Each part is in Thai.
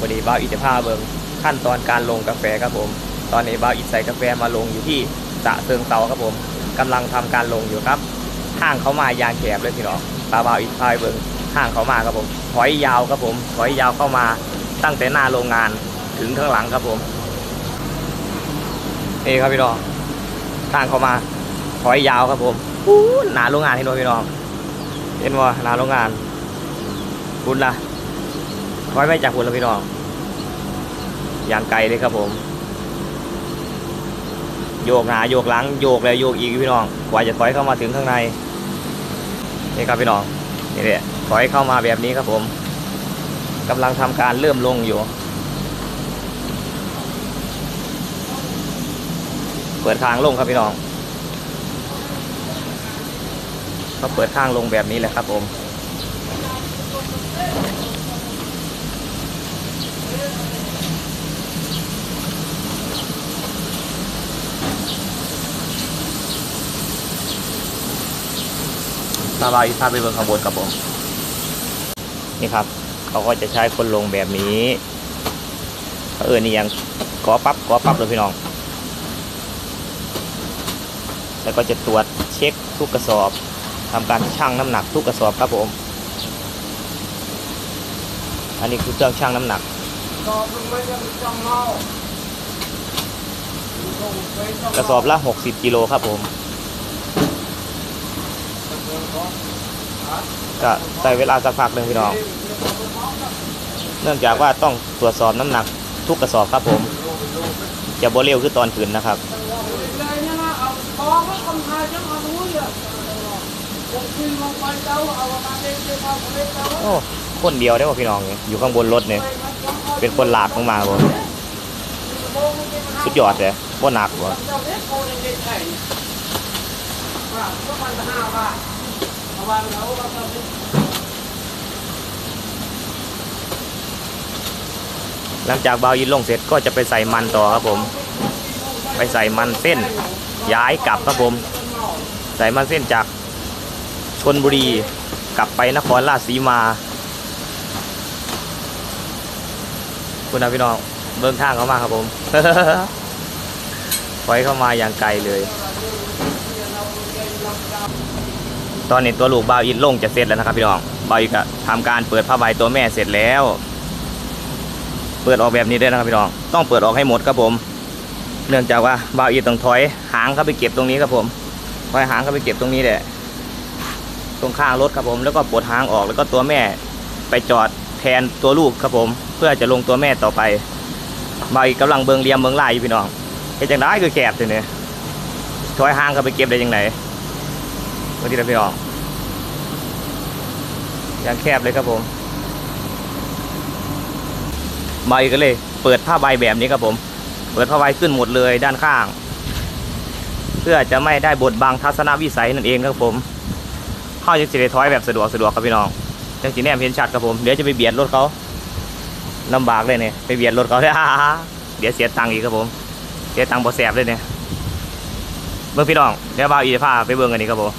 วันนี้บ้าอิจะพาเบิงขั้นตอนการลงกาแฟครับผม ตอนนี้บ้าอิใส่กาแฟมาลงอยู่ที่สะเซิงเตาครับผมกำลังทำการลงอยู่ครับห้างเขามายางแคบเลยพี่น้องตาบ้าวอิพายเบิงห้างเขามาครับผมถอยยาวครับผมถอยยาวเข้ามาตั้งแต่หน้าโรงงานถึงข้างหลังครับผมนี่ครับพี่น้องห้างเขามาถอยยาวครับผมอู้หนาโรงงานเห็นไหมพี่น้องเห็นว่าหนาโรงงานคุณล่ะ ถอยไปจากคุณแล้วพี่น้องอย่างไกลเลยครับผม โยกหนาโยกหลังโยกแล้วโยกอีกพี่น้อง กว่าจะถอยเข้ามาถึงข้างในนี่ครับพี่น้องนี่แหละถอยเข้ามาแบบนี้ครับผมกำลังทำการเริ่มลงอยู่ เปิดทางลงครับพี่น้องก็เปิดทางลงแบบนี้แหละครับผม สบายพาไปเบิ่งข้างบนครับผมนี่ครับ เขาก็จะใช้คนลงแบบนี้เออนี่ยังกอปั๊บกอปั๊บเลยพี่น้อง แล้วก็จะตรวจเช็คทุกกระสอบทำการชั่งน้ำหนักทุกกระสอบครับผม อันนี้คือเครื่องชั่งน้ำหนักกระสอบละ 60กิโลครับผม ก็ใช้เวลาสักพักหนึ่งพี่น้อง เนื่องจากว่าต้องตรวจสอบน้ำหนักทุกกระสอบครับผม จะบ่เร็วคือตอนขึ้นนะครับเลยนะนะเอาทองแล้วคนไทยจังเอารู้อะจะขึ้นเจ้าเอามาเด็กเจ้าเอาเด็กเจ้าโอ้คนเดียวได้ป่ะพี่น้องเนี่ยอยู่ข้างบนรถเนี่ยเป็นคนหลากลงมาบ่สุดยอดเลยบ่หนักบ่ วาก็มันห้าบาทเอาวันแล้วเราจะหลังจากเบายินลงเสร็จก็จะไปใส่มันต่อครับผม ไปใส่มันเส้นย้ายกลับครับผม ใส่มันเส้นจากชนบุรีกลับไปนครราชสีมา คุณนะพี่น้องเบิ่งทางเขามาครับผมถอยเข้ามาอย่างไกลเลย ตอนนี้ตัวลูกเบาอินลงจะเสร็จแล้วนะครับพี่น้องเบาอินก็ทำการเปิดผ้าใบตัวแม่เสร็จแล้ว เปิดออกแบบนี้ด้วยนะครับพี่น้อง ต้องเปิดออกให้หมดครับผม เนื่องจากว่าเบาอินต้องถอยหางเข้าไปเก็บตรงนี้ครับผม ถอยหางเข้าไปเก็บตรงนี้แหละตรงข้างรถครับผม แล้วก็ปลดหางออกแล้วก็ตัวแม่ไปจอดแทนตัวลูกครับผม เพื่อจะลงตัวแม่ต่อไปเบาอินกำลังเบิงเลียมเบิงไล่อยู่พี่น้องเฮ็ดจังได้คือแคบเลยเนี่ยถอยหางเข้าไปเก็บได้ยังไง วันที่เราพี่น้องยังแคบเลยครับผมใบก็เลย เปิดผ้าใบแบบนี้ครับผม เปิดผ้าใบขึ้นหมดเลยด้านข้าง เพื่อจะไม่ได้บดบังทัศนวิสัยนั่นเองครับผมเข้าจะสิได้อยแบบสะดวกสะดวกครับพี่น้องจังสีแนมเห็นชัดครับผม เดี๋ยวจะไปเบียดรถเขาลำบากเลยเนี่ยไปเบียดรถเขาเลยเดี๋ยวเสียตังค์อีกครับผม เสียตังค์บ่แสบเลยเนี่ยเบิ่งพี่น้องเดี๋ยวบ่าวอีจะพาไปเบิ่งกันนี่ครับผม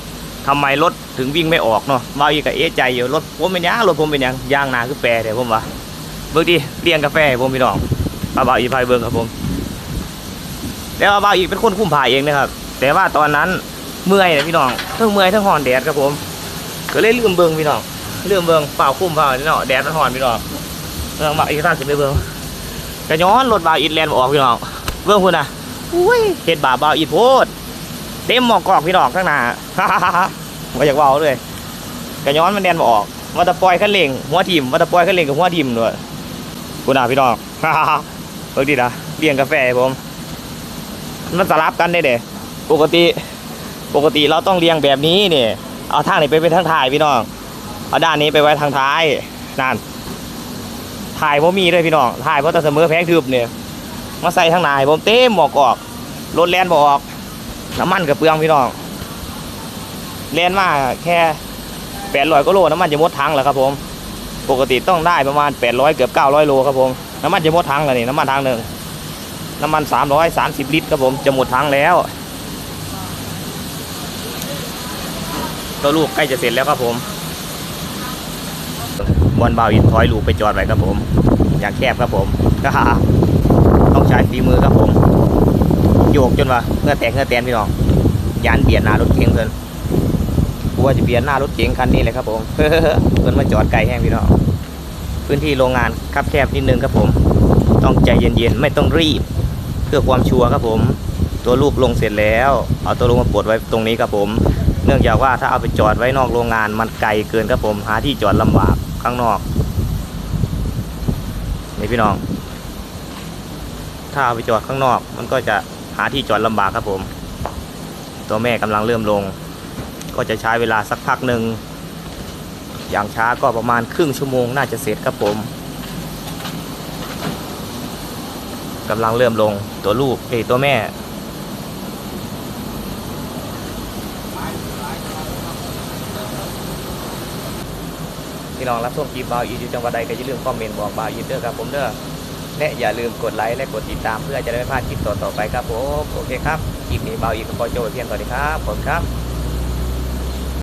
ทำไมรถถึงวิ่งไม่ออกเนาะบ่าวอีก็เอะใจอยู่รถผมเป็นหยังรถผมเป็นหยังยางหนาคือแปรเดี๋ยวผมว่าเบิ่งดิเลี้ยงกาแฟให้ผมพี่น้องป้าบ่าวอีพายเบิ่งครับผมแล้วบ่าวอีเป็นคนคุ้มผาเองนะครับแต่ว่าตอนนั้นเมื่อยนะพี่น้องทั้งเมื่อยทั้งหอนแดดครับผมก็เลยลืมเบิ่งพี่น้องลืมเบิ่งเปล่าคุ้มเปล่านี่เนาะแดดมันหอนพี่น้องเรื่องบ่าวอีท่านสิไปเบิ่งกระย้อนรถบ่าวอีแลนด์บ่ออกพี่น้องเบิ่งพุ่นน่ะอุ้ยเฮ็ดบาปบ่าวอีโพด เต็มหมอกกอกพี่น้องข้างหน้าบ่อยากเว้าเลยกระย้อนมันแดนบ่ออกว่าตะปอยคันเร่งหัวทิ่มว่าตะปอยคันเร่งกับหัวทิ่มด้วยคุณอาพี่น้องเบิกดีนะเลี้ยงกาแฟผมมันสลับกันได้เด้ปกติปกติเราต้องเลี้ยงแบบนี้เนี่ยเอาทางนี้ไปเป็นทางถ่ายพี่น้องเอาด้านนี้ไปไว้ทางท้ายนั่นถ่ายผมมีด้วยพี่น้องถ่ายเพราะแต่เสมอแพ็กทึบเนี่ยมาใส่ทางหน้าผมเต็มหมอกออกรถแลนบออก น้ำมันกับเปลืองพี่น้องแลนมาแค่แปดร้อยก็โลน้ำมันจะหมดถังแล้วครับผม ปกติต้องได้ประมาณแปดร้อยเกือบเก้าร้อยโลครับผมน้ำมันจะหมดถังแล้วนี่น้ำมันถังหนึ่งน้ำมันสามร้อยสามสิบลิตรครับผมจะหมดถังแล้ว ตัวลูกใกล้จะเสร็จแล้วครับผมบอลบาวอินถอยลูกไปจอดไว้ครับผม อย่างแคบครับผมต้องใช้ฝีมือครับผม โยกจนว่าเงื่อแตกเงื่อแตนพี่น้องยานเบียดหน้ารถเก๋งเพิ่นกลัวจะเบียดหน้ารถเก๋งคันนี้เลยครับผมเพิ่นมาจอดไกลแห้งพี่น้องพื้นที่โรงงานคับแคบนิดนึงครับผม ต้องใจเย็นๆไม่ต้องรีบ เพื่อความชัวร์ครับผม ตัวลูกลงเสร็จแล้ว เอาตัวลูกมาปลดไว้ตรงนี้ครับผม เนื่องจากว่าถ้าเอาไปจอดไว้นอกโรงงานมันไกลเกินครับผม หาที่จอดลำบากข้างนอกนี่พี่น้อง ถ้าเอาไปจอดข้างนอกมันก็จะ หาที่จอดลำบากครับผม ตัวแม่กำลังเริ่มลง ก็จะใช้เวลาสักพักหนึ่งอย่างช้าก็ประมาณครึ่งชั่วโมงน่าจะเสร็จครับผมกำลังเริ่มลงตัวลูกเอยตัวแม่ พี่น้องรับชมคลิปบาวอีอยู่จังหวัดใดก็อย่าลืมคอมเมนต์บอกบาวอีเด้อครับผมเด้อ และอย่าลืมกดไลค์และกดติดตามเพื่อจะได้ไม่พลาดคลิปต่อๆไปครับผมโอเคครับคลิปนี้เบาวอีก็ขอจทย์เพียงเท่านี้ครับผมครับ